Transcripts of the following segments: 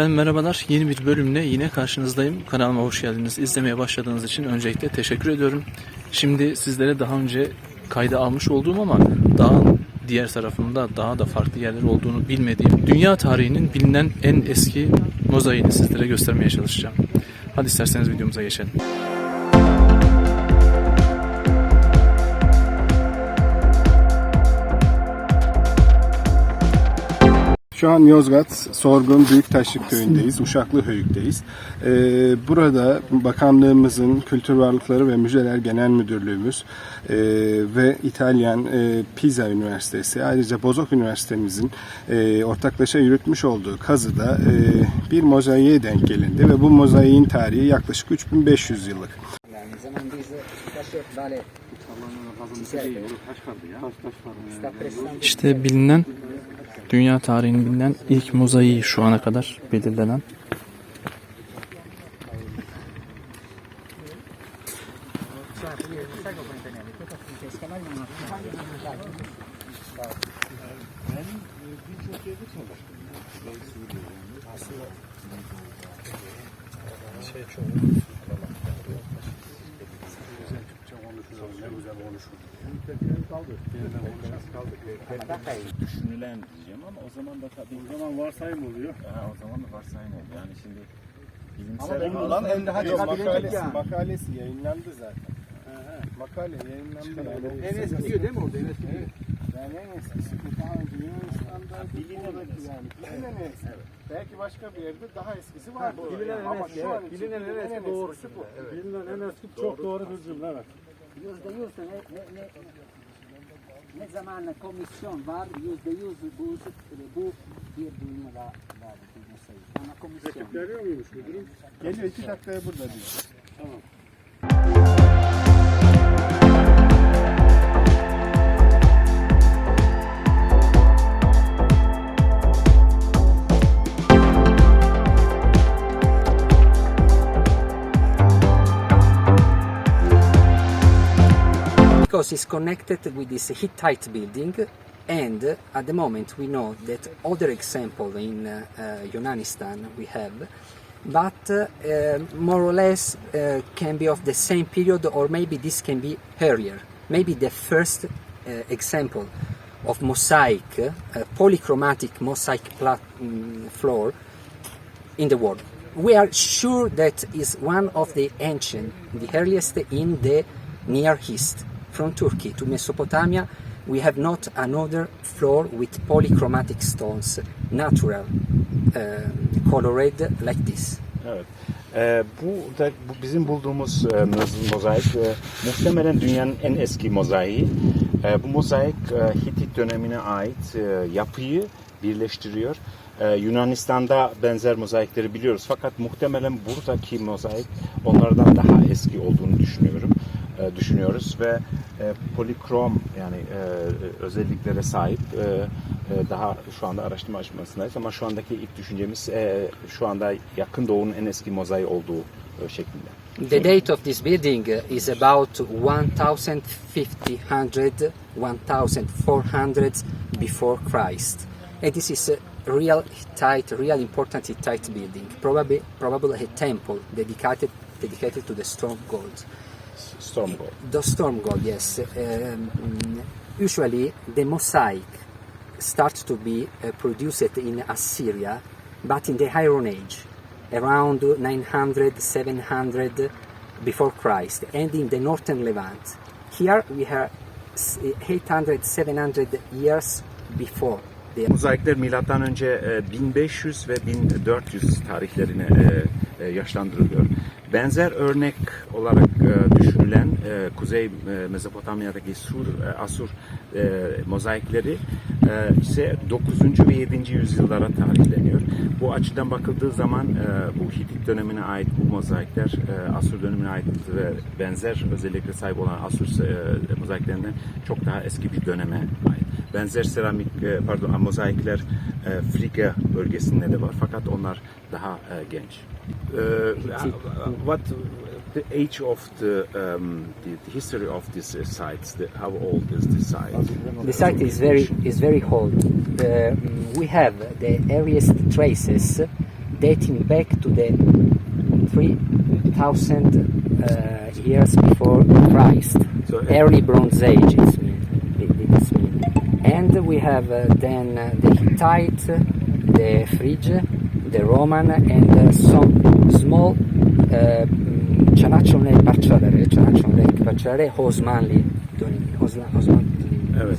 Efendim merhabalar. Yeni bir bölümle yine karşınızdayım. Kanalıma hoş geldiniz. İzlemeye başladığınız için öncelikle teşekkür ediyorum. Şimdi sizlere daha önce kayda almış olduğum ama daha diğer tarafında daha da farklı yerler olduğunu bilmediğim dünya tarihinin bilinen en eski mozaiğini sizlere göstermeye çalışacağım. Hadi isterseniz videomuza geçelim. Şu an Yozgat, Sorgun Büyüktaşlık Köyü'ndeyiz, Uşaklı Höyük'teyiz. Ee, burada bakanlığımızın Kültür Varlıkları ve Müzeler Genel Müdürlüğümüz e, ve İtalyan e, Pisa Üniversitesi, ayrıca Bozok Üniversitemizin e, ortaklaşa yürütmüş olduğu kazıda e, bir mozaiğe denk gelindi ve bu mozaiğin tarihi yaklaşık 3500 yıllık. İşte bilinen dünya tarihinin bilinen ilk mozaiği şu ana kadar belirlenen. Düşünülen diyeceğim ama o zaman da tabii o zaman varsayım oluyor. Ha, o zaman da varsayım oluyor. Yani şimdi bilimsel Olan hem daha Yok, makalesi, ya. makalesi yayınlandı zaten. Makale yayınlandı. Yani. En eski diyor değil mi orada? En eski diyor. Yani en eskisi bu daha önce Yunanistan'da bilinemez yani. Bilinen en eski. Belki başka bir yerde daha eskisi var. bilinen en eski, evet. Bilinen en eski doğru. eskisi bu. bilinen en eski çok doğru bir cümle evet. Yüzde yüz ne, ne, ne, ne zaman komisyon var yüzde yüz bu, bu bir dünyada var. Ama komisyon. Geliyor muymuş müdürüm? Geliyor iki dakikaya burada diyor. Because it's connected with this Hittite building and at the moment we know that other example in uh, uh, Yunanistan we have but uh, more or less uh, can be of the same period or maybe this can be earlier maybe the first uh, example of mosaic polychromatic mosaic mm, floor in the world. We are sure that is one of the ancient, the earliest in the Near East. From Turkey to Mesopotamia, we have not another floor with polychromatic stones, natural, uh, colored like this. Evet. Ee, bu da bu bizim bulduğumuz e, moz- mozaik e, muhtemelen dünyanın en eski mozaiği. E, bu mozaik e, Hitit dönemine ait e, yapıyı birleştiriyor. E, Yunanistan'da benzer mozaikleri biliyoruz fakat muhtemelen buradaki mozaik onlardan daha eski olduğunu düşünüyorum. E, düşünüyoruz ve e, polikrom yani e, özelliklere sahip e, e, daha şu anda araştırma aşamasındayız ama şu andaki ilk düşüncemiz e, şu anda yakın doğunun en eski mozaiği olduğu e, şeklinde. The date of this building is about 1500, 1400 before Christ. And this is a real Hittite, real important Hittite building, probably, probably a temple dedicated, dedicated to the storm god. Storm God. The storm god, yes. Um, usually the mosaic starts to be uh, produced in Assyria, but in the Iron Age, around 900, 700 before Christ, and in the northern Levant. Here we s- 800, 700 years before Mozaikler milattan önce e, 1500 ve 1400 tarihlerine e, e, yaşlandırılıyor. Benzer örnek olarak e, düşünülen e, Kuzey e, Mezopotamya'daki Sur, Asur mozaikleri ise 9. ve 7. yüzyıllara tarihleniyor. Bu açıdan bakıldığı zaman bu Hitit dönemine ait bu mozaikler Asur dönemine ait ve benzer özelliklere sahip olan Asur mozaiklerinden çok daha eski bir döneme ait. Benzer seramik pardon mozaikler Frika bölgesinde de var fakat onlar daha genç. What the age of the, um, the, the history of these uh, sites? The, how old is the site? The site is very is very old. Uh, we have the earliest traces dating back to the 3000 uh, years before Christ, So, uh, early Bronze Age. And we have uh, then uh, the Hittite, the Phrygia, the Roman, and uh, some small Çanakkale parçaları, Çanakkale parçaları Osmanlı dönemi, Osman, Osmanlı Evet.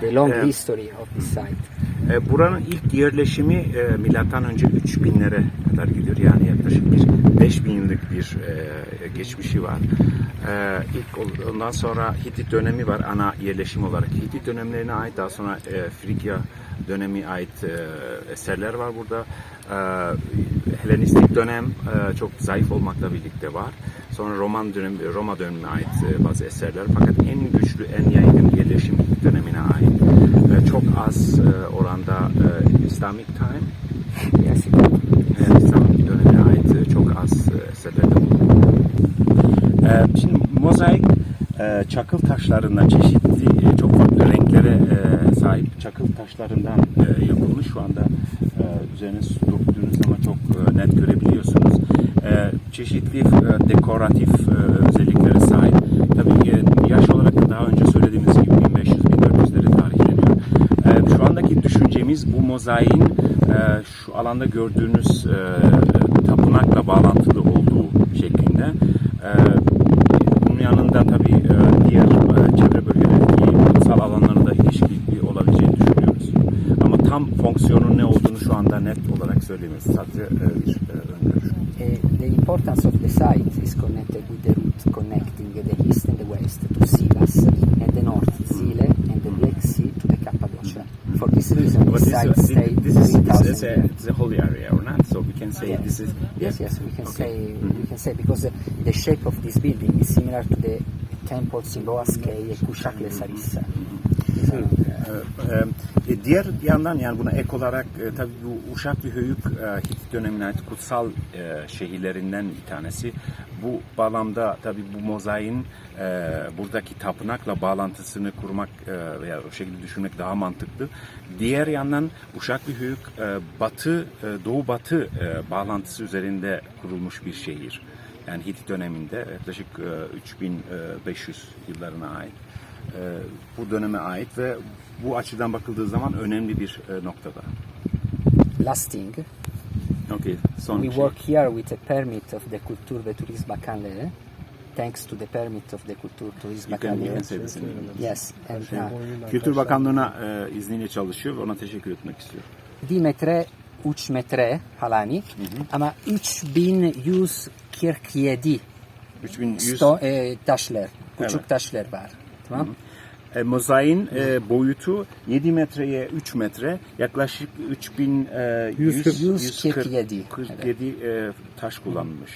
The, long Evet. history of this site. E, buranın ilk yerleşimi e, milattan önce 3000'lere kadar gidiyor. Yani yaklaşık bir 5000 yıllık bir e, geçmişi var. E, ilk ondan sonra Hitit dönemi var ana yerleşim olarak. Hitit dönemlerine ait daha sonra e, Frigya dönemi ait e, eserler var burada. E, Helenistik dönem e, çok zayıf olmakla birlikte var. Sonra Roman dönemi, Roma dönemine ait e, bazı eserler. Fakat en güçlü, en yaygın yerleşim dönemine ait. E, çok az e, oranda e, Islamic time, Yes, e, İslamik dönemine ait e, çok az e, eserlerde bulunuyor. E, şimdi mozaik e, çakıl taşlarından çeşitli e, çok farklı renklere e, sahip çakıl taşlarından e, yapılmış. Şu anda üzerine su döktüğünüz zaman çok net görebiliyorsunuz. Çeşitli dekoratif özelliklere sahip. Tabii yaş olarak da daha önce söylediğimiz gibi 1500-1400'lere tarihleniyor. Şu andaki düşüncemiz bu mozaiğin şu alanda gördüğünüz tapınakla bağlantılı olduğu şeklinde. Olduğunu şu anda net olarak. Sadece e, bir e. Uh, the importance of the site is connected with the route connecting the east and the west to Silas and the north Zile and the Black Sea to the Cappadocia. For this reason, the this, site uh, stayed this is, this 3,000 is a, it's a holy area or not? So we can say Yes. this is Yes, yes, we can Okay. say Mhm. we can say because uh, the shape of this building is similar to the temples in Boaskei and Kushakle Sarissa. Uh, Ee, e, diğer yandan yani buna ek olarak e, tabii bu Uşak ve Höyük e, Hitit dönemine ait kutsal e, şehirlerinden bir tanesi. Bu bağlamda tabii bu mozaiğin e, buradaki tapınakla bağlantısını kurmak e, veya o şekilde düşünmek daha mantıklı. Diğer yandan Uşak ve Höyük e, batı, e, doğu batı e, bağlantısı üzerinde kurulmuş bir şehir. Yani Hitit döneminde yaklaşık e, 3500 yıllarına ait e, bu döneme ait ve bu açıdan bakıldığı zaman önemli bir e, noktada. last thing, Okay, son we şey. work here with a permit of the Kultur ve Turism Bakanlığı. Thanks to the permit of the you can Bakanlığı. Yes, and uh, Kültür Bakanlığı'na e, izniyle çalışıyor ve ona teşekkür etmek istiyorum. dimetre 3 metre halani ama 3147 3100 sto, e, taşlar, küçük Evet. taşlar var. Tamam? e, mozaiğin e, boyutu 7 metreye 3 metre yaklaşık 3100 e, 100 147. 47 e, taş kullanılmış.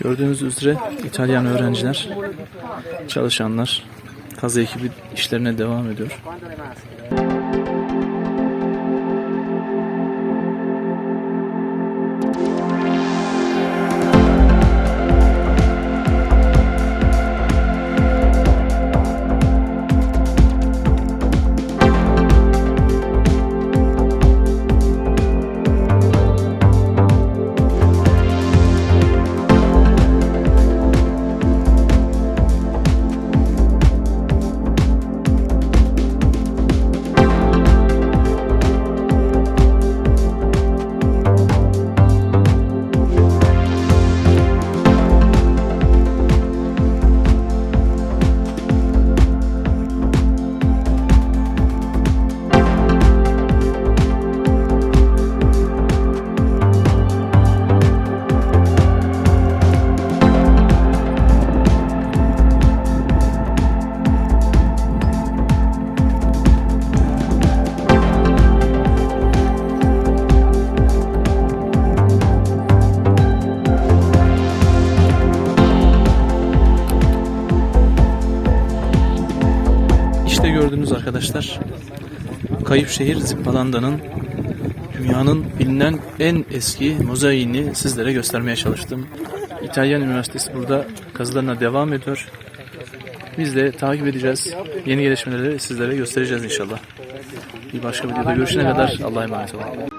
Gördüğünüz üzere İtalyan öğrenciler, çalışanlar, kazı ekibi işlerine devam ediyor. Arkadaşlar Kayıp şehir Zippalanda'nın dünyanın bilinen en eski mozaiğini sizlere göstermeye çalıştım. İtalyan Üniversitesi burada kazılarına devam ediyor. Biz de takip edeceğiz. Yeni gelişmeleri sizlere göstereceğiz inşallah. Bir başka videoda görüşene kadar Allah'a emanet olun.